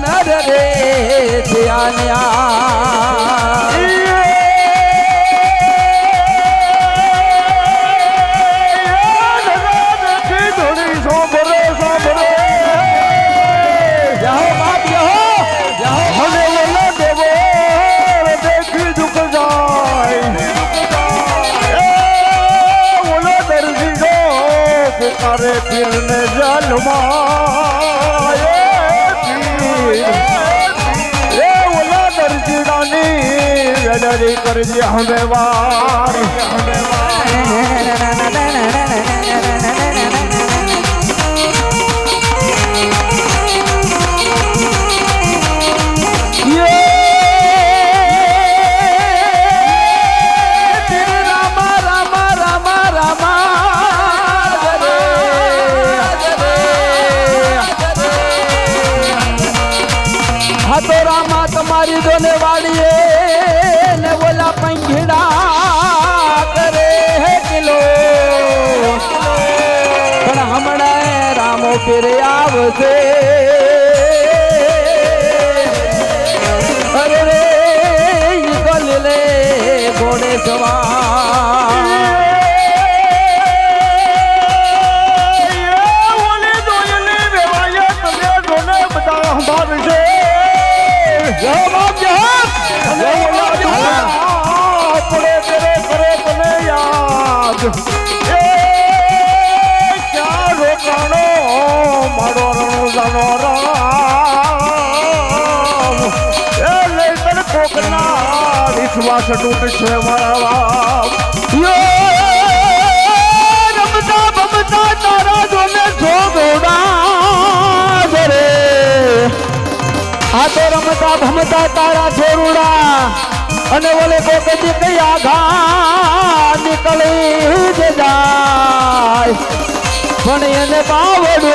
નર રે ધ્યાન્યા જાહો બાપ વેડરી કરજે હવે વાર હવે વાર રામા આવશે અરે રે ઈ તો લીલે ઘોડે સવાર ઓલી જાનો રામ એ લઈ તને કોકના વિશ્વાસ તૂટશે મારા બાપ રમતા બમતા તારા જોને અને ઓલે કોકજી કઈ આઘા નીકળી જ જાય. પણ એને પાવડો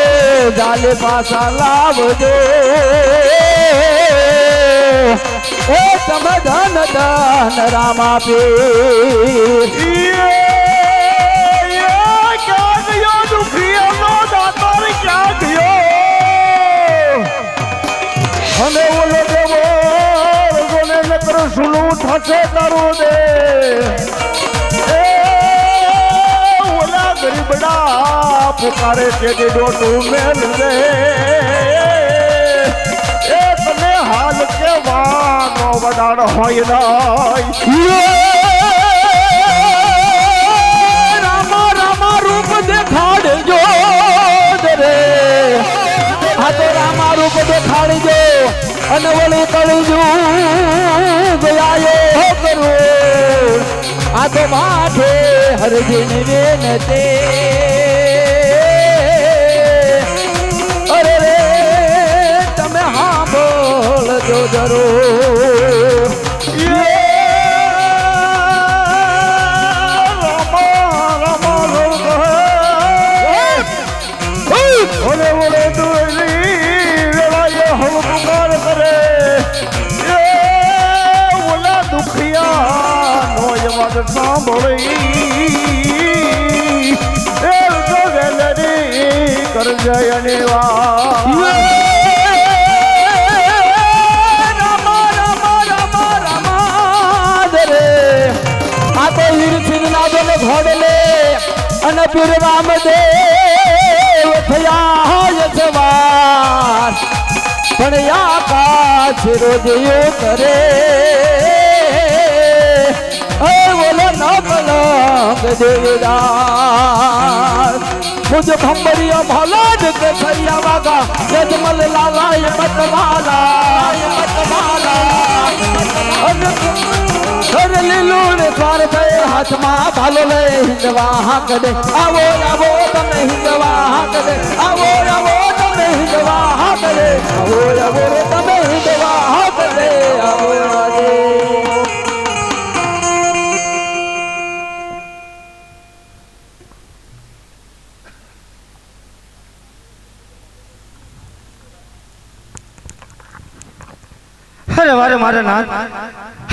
જાલે પાછા લાવજો. એ તમે ધન ધન રામા આપે. અને ઓલો થશે તારું દે ગરીબડા પુકારે તે ડોટું મેલ રે એ તને હાલ કેવાનો વડાણ હોય નાય રામા રામા રૂપ દેખાડજો રે હા તો રામા રૂપ દેખાડજો અને વળી કળજુ કરું તો માથે હરજીન વેનતે અરે રે તમે સાંભળજો જરૂર. વેલરી નિવા ઘોડલે અને પીર રામદેવ થયા યજમાન પણ આકાશ રોજ યો કરે. બોલો ન બોલો દેવદાર मुझ भंबरिया भला के सैया का यजमल लाला, ये मतवाला ये मतवाला अरे ने द्वार पे हाथ मा भालो ले हिंदवा हाक दे। आवो आवो, तमे हिंदवा हाक दे। आवो आवो, तमे हिंदवा हाक दे। आवो आवो, तमे हिंदवा हाक दे। आवो आवो। અરે વારે મારે નાથ.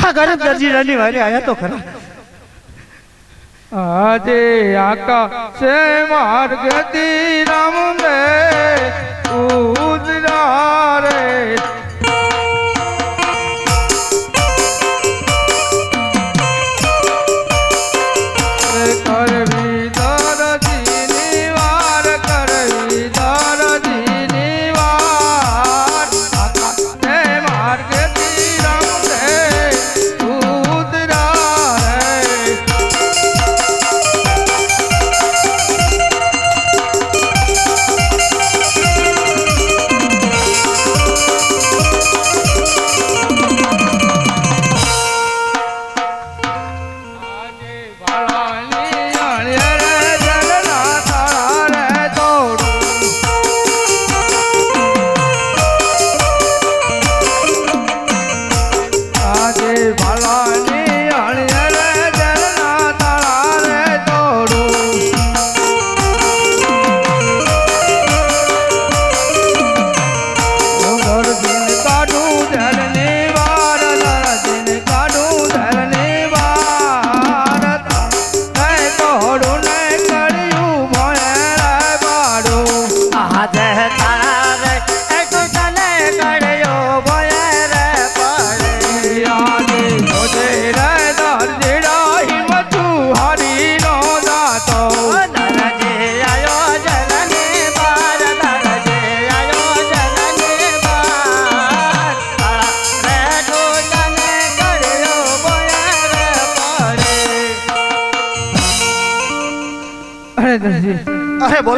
હા ઘરે દરજી રાની વારે આયા તો ખરા. આજે આકાશે માર્ગથી રામ મે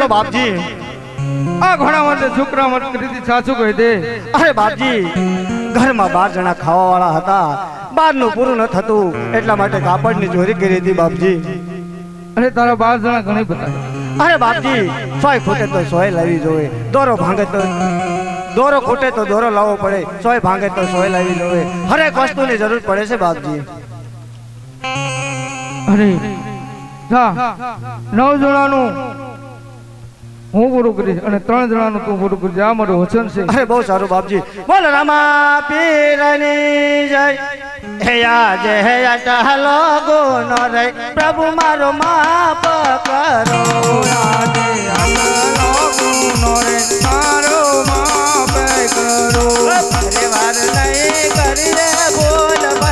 બોલો બાપજી. આ ઘોડા માટે છોકરા માટે કરી સાચું કહી દે. અરે બાપજી, ઘરમાં બાર જણા ખાવા વાળા હતા. બારનું પૂરું ન થતું. એટલા માટે કાપડની ચોરી કરી હતી બાપજી. અરે તારા બાર જણા ઘણી બધા. અરે બાપજી, સોય ખોટે તો સોય લાવી જોવે. દોરો ભાંગે તો દોરો ખોટે તો દોરો લાવવો પડે. સોય ભાંગે તો સોય લાવી જોવે. હરેક વસ્તુની જરૂર પડે છે બાપજી. અરે નવ જણાનું હું પૂરું કરીશ અને ત્રણ જણાનું તું પૂરું કરીશ. આ મારું વચન છે. અરે, બહુ સારું, બાપજી. બોલ, રામા પીરની જય. હે જય હે ટહલો ગુનો રે. પ્રભુ, મારો માપ કરો. આજે વાર નહીં કરીએ બોલ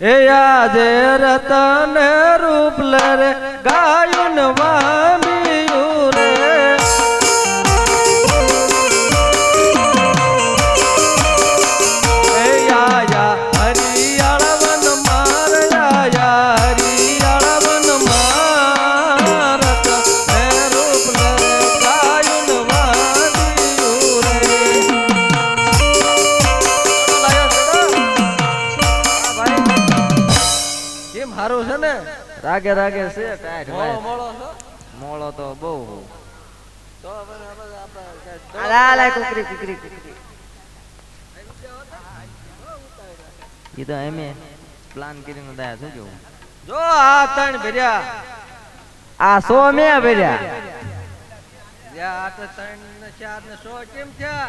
એ આજે રતન રૂપ લે રે ગાયું વામિયું રાગે રાગે છે મોળો મોળો છો? મોળો તો બહુ. તો હવે હવે આપણે આલા આલા કુકરી કુકરી કુકરી. ઈ તો એમે પ્લાન કરીને દયા શું કેવું? જો આ ત્રણ ભર્યા. આ સો મે ભર્યા. આ તો ત્રણ ને ચાર ને સો કેમ થયા?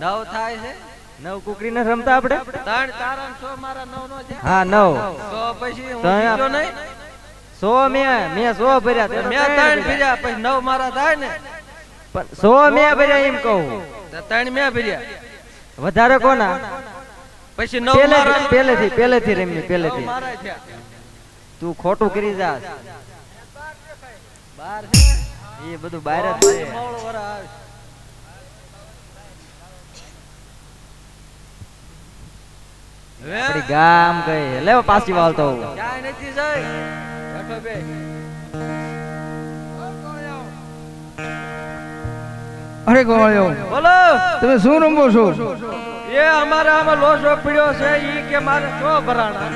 નવ થાય છે? નવ કુકરી ને રમતા આપણે? ત્રણ સો મારા નવ નો છે. હા નવ. તો પછી હું તો નહીં. સો મે મે સો ભર્યા તે મેં ત્રણ ભર્યા. પછી નવ મારા થાય ને. પણ સો મે ભર્યા એમ કહું. ત્રણ મેં ભર્યા. વધારે કોના? પછી નવ મારા. પહેલેથી પહેલેથી રમ્યું પહેલેથી. તું ખોટું કરી જા બાર છે. એ બધું બહાર જ છે મોળું વરસ આવે. હવે આપડી ગામ ગઈ. લે પાછી વાળતો હું નથી જઈ બેઠો બે. અરે ગોળ્યો બોલો. તમે શું રમો છો? એ અમારા આમાં લોસો પીડ્યો છે ઈ કે મારે સો ભરાણા.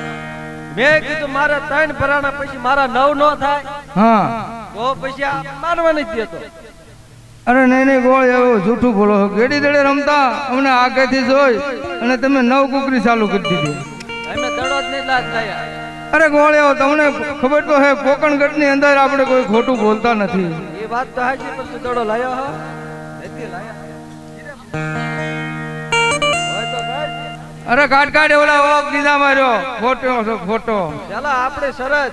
મેં કીધું મારે ત્રણ ભરાણા પછી મારા નવ નો થાય. હા. તો પછી આ મારવા નથી દેતો. અરે નહીં નહીં ગોળ એવો જૂઠું બોલો. ગેડી દડે રમતા અમને આગેથી જોઈ અને તમે નવ કુકરી ચાલુ કરી દીધી. અરે ગોળ એવો તમને ખબર તો હે કોકણગઢની અંદર આપણે કોઈ ખોટું બોલતા નથી. એ વાત તો હાજી પણ દડો લાયો. અરે કાટ કાઢે ઓલા ઓક દીધા માર્યો. ખોટો ખોટો ચાલો આપણે સરસ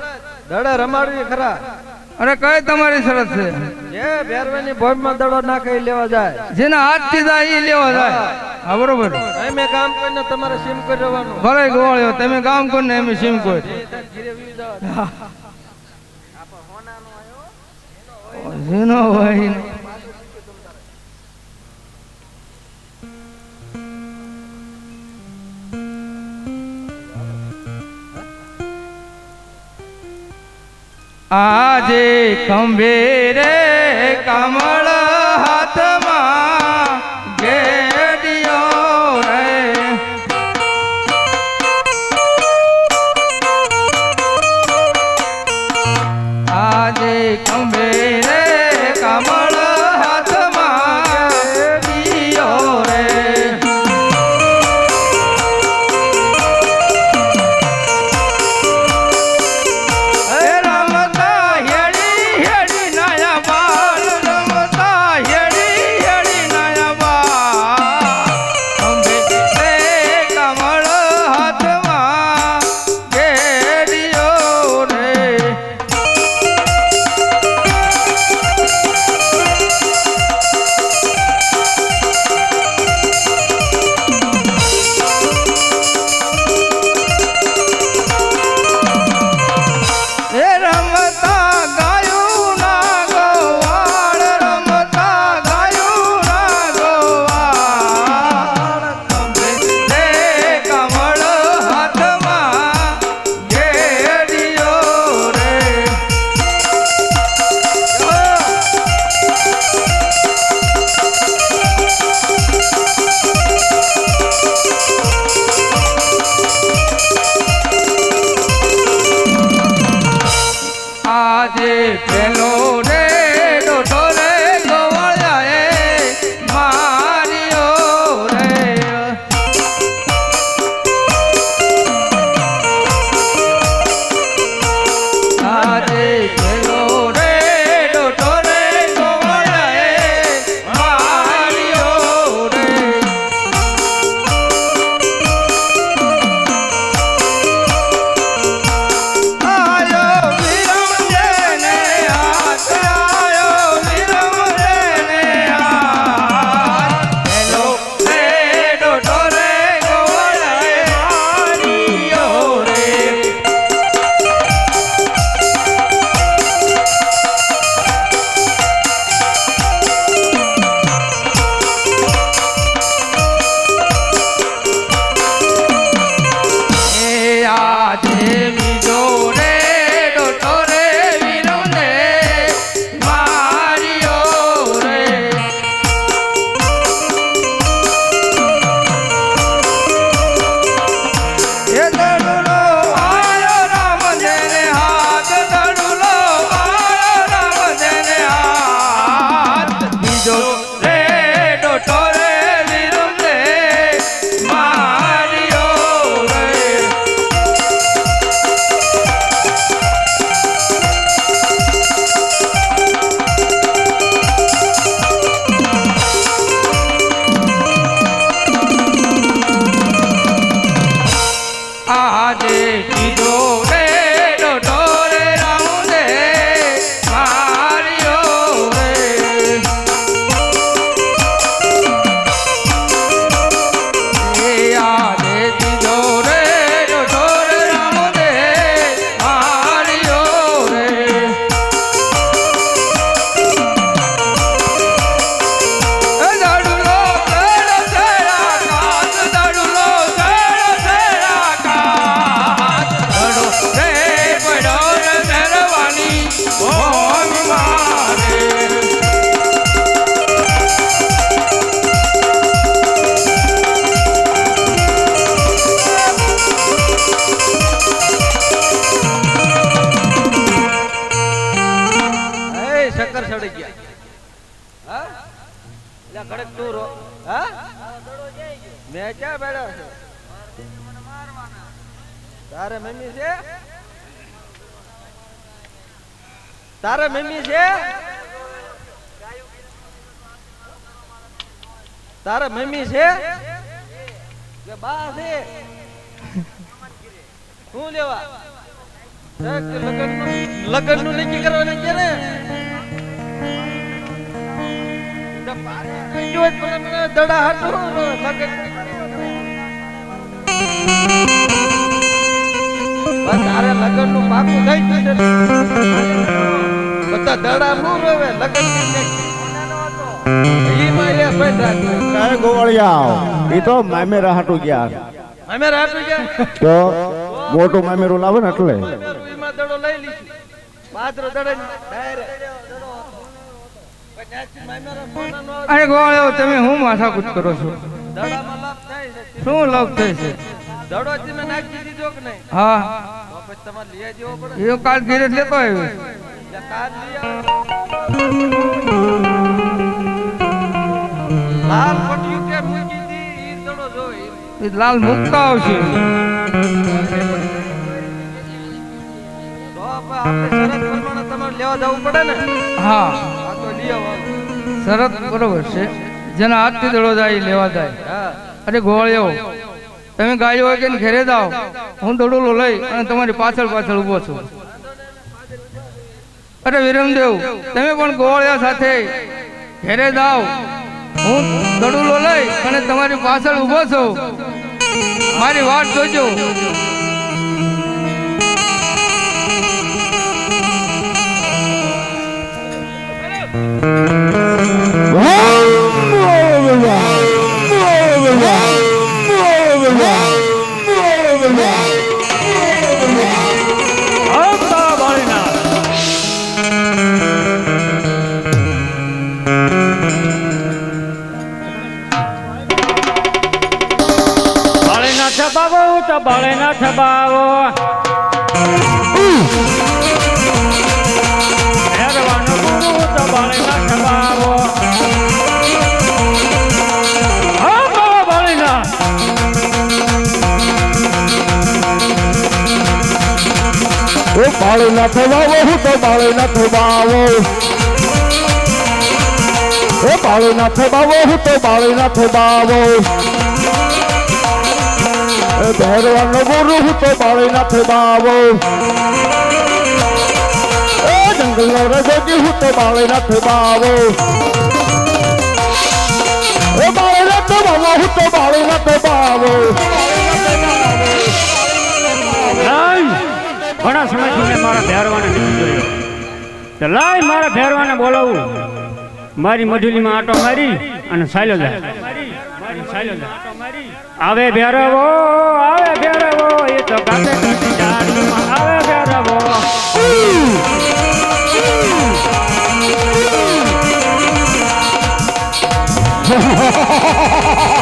દડા રમાડવી ખરા. અરે કઈ તમારી શરત છે? જે ભેરવાની ભોજમાં દડો ના કઈ લેવા જાય. જેના હાથથી જાય એ લેવા જાય. હા. બરોબર. અમે કામ કરીને તમારે સીમ કરી રહેવાનું. ભલે ગોળ્યો તમે કામ કરો ને એમ સીમ કોઈ. જેનો હોય આજે ખંભે રે કમળ તારે મમ્મી છે? તારે મમ્મી છે? કે બા છે? હું લેવા? લગનનું નક્કી કરવાનું છે ને? તારે લગનનું પાકું થઈ ગયું છે. બધા દડા નું રોવે? લગ્ન ઈ માં એ ભાઈ રાખે ગોવાળિયા ઈ તો મામે રાહટુ ગયા. મામે રાહટુ ગયા? તો મોટો મામેરું લાવે ને એટલે. ઈમાં દડો લઈ લીધી. બાદરો દડે ડાયરેક્ટ અરે ગોળ્યો તમે હું માથાકૂટ કરો છો? દડામાં લાભ થાય છે. શું લાભ થાય છે? દડો તમે નાખી દીધો કે નહીં? હા. તો પછી તમારે લઈ જવો પડે. એ કાલ ઘેર લેતો આવ્યો. લાલ પટ્ટીયું કે મૂકી દી ઈ જોઈ લાલ મુકતા આવશે. બરોબર છે. જેના હાથથી દડો જાય લેવા જાય. અરે ગોળ્યો તમે ગાયો હોય કે ઘેરે જાઓ, હું દડોલો લઈ અને તમારી પાછળ પાછળ ઊભો છું. અરે વિરમદેવ, તમે પણ ગોળિયા સાથે ઘેરે જાઓ. હું દડુલો લઈ અને તમારી પાછળ ઊભો છું. મારી વાત જોજો. બાળેનાથ બાળનાથ બાવો હું તો બાળનાથ બાવો એ ભૈરવાનો ગુરુ હું તો બાળનાથ બાવો એ જંગલનો રજોજી હું તો બાળનાથ બાવો એ બાળનાથ બાવો હું તો બાળનાથ બાવો લાય ઘણા સમયથી મેં મારા ભેરવાને નથી જોયો. તો લાય મારા ભેરવાને બોલાવું. મારી મઢુલીમાં આટો મારી અને સાયલો જાય આવે ભેરવો આવે ભેરવો, એ તો ગાતે ગાતે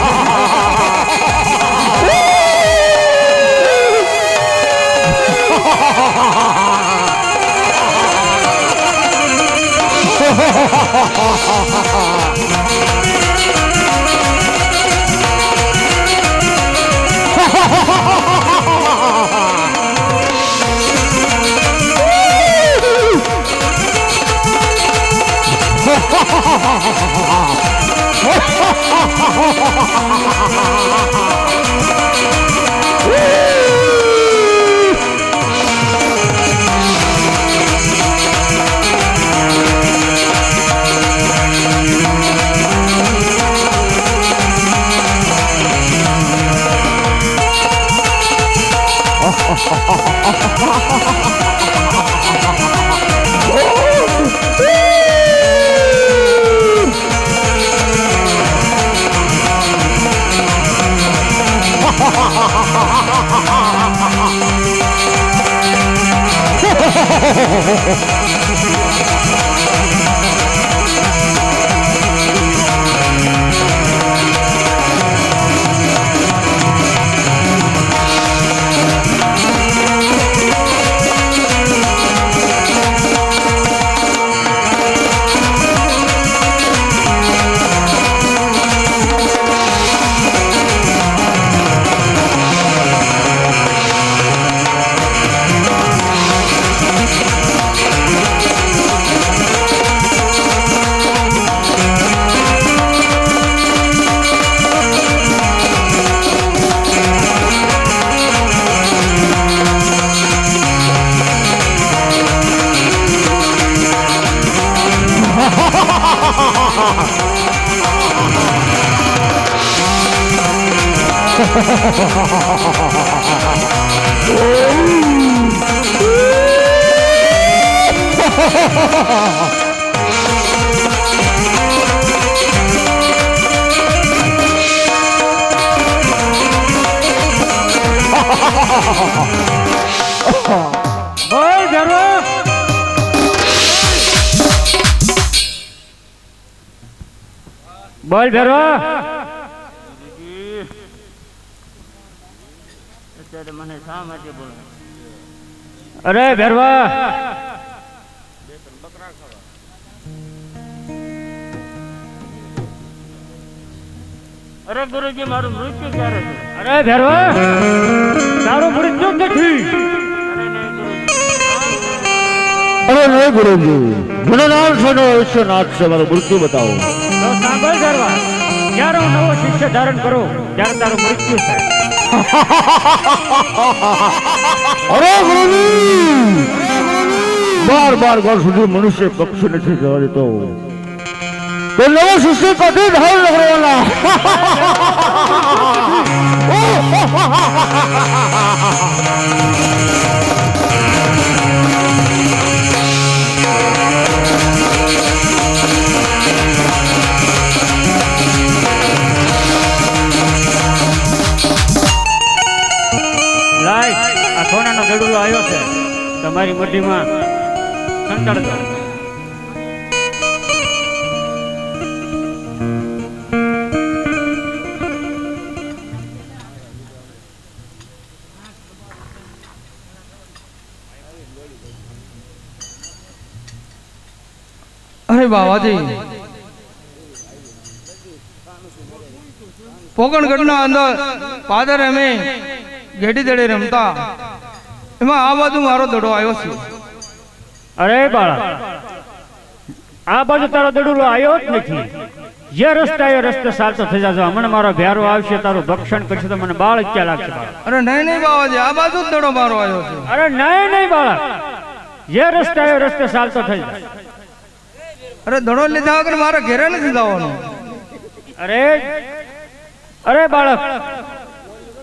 ઝાડમાં આવે ભેરવો બોલ બોલ ભેરો મને શા માટે બોલો? અરે ભેરવા અરે ગુરુજી મારું મૃત્યુ ક્યારે અરે ભેરવા તારું મૃત્યુ નથી અરે નહીં ગુરુજી મને નામ છે ને વિશ્વનાથ છે મારું મૃત્યુ બતાવો તો સાંભળ ભેરવા જ્યારે હું નવો શિષ્ય ધારણ કરું ત્યારે તારું મૃત્યુ થાય અરે ગુરુજી બાર બાર ઘર સુધી મનુષ્ય પક્ષી નથી જવા દેતો તો નવો શિષ્ય કદી ધારણ ન કરવાના સોનાનો ગડુલો આવ્યો છે. તમારી મઢીમાં સંતાડતો અરે બાવાજી. પોકણગઢના અંદર પાદર અમે ઘેટી દડે રમતા. એમાં આ બાજુ મારો દડો આવ્યો છે. અરે બાળક આ બાજુ તારો દડુલો આવ્યો જ નથી. જે રસ્તા એ રસ્તે સાચો થઈ જશે હમણાં મારો ભેરો આવશે તારું ભક્ષણ કરશે તો મને બાળ ક્યાં લાગશે અરે નહીં નહીં બાવાજી આ બાજુ દડો મારો આવ્યો છે. અરે નહીં નહીં બાળક જે રસ્તા એ રસ્તે ચાલતો થઈ જાય અરે દડો લીધા વગર મારા ઘેરે નથી જવાનો. અરે અરે બાળક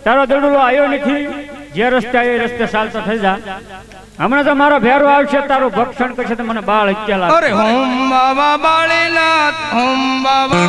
તારો દડુલો આવ્યો નથી. જે રસ્તે એ રસ્તે ચાલતો થઈ જા. હમણાં તો મારો ભેરો આવશે, તારું ભક્ષણ કરશે મને બાળ ક્યાં લાગે અરે બાબા બાળેલા હોમ બાબા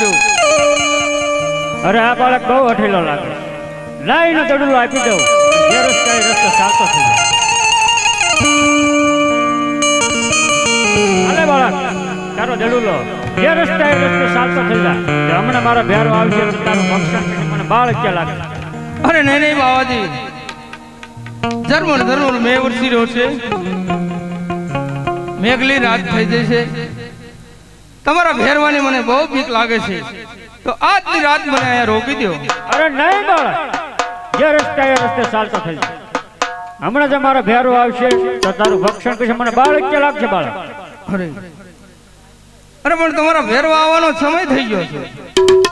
દઉં અરે આ બાળક બહુ અઠેલો લાગે. લાઈને દડુલો આપી દઉં. જે રસ્તે થઈ જાય બાળક, તારો દડુલો જે અરે નહીં નહીં બાવાજી. ધર્મ ધર્મ મેં વરસી રહ્યો છે. મેઘલી રાત થઈ જશે તમારા ભેરવાની મને બહુ બીક લાગે છે. તો આજની રાત મને અહીંયા રોકી દો અરે નહીં બાળક જે રસ્તે એ રસ્તે ચાલતો થઈ હમણાં જ મારા ભેરો આવશે તો તારું ભક્ષણ કરશે મને બાળક કે લાગશે બાળક? અરે. અરે પણ તમારા ભેરવા આવવાનો સમય થઈ ગયો છે.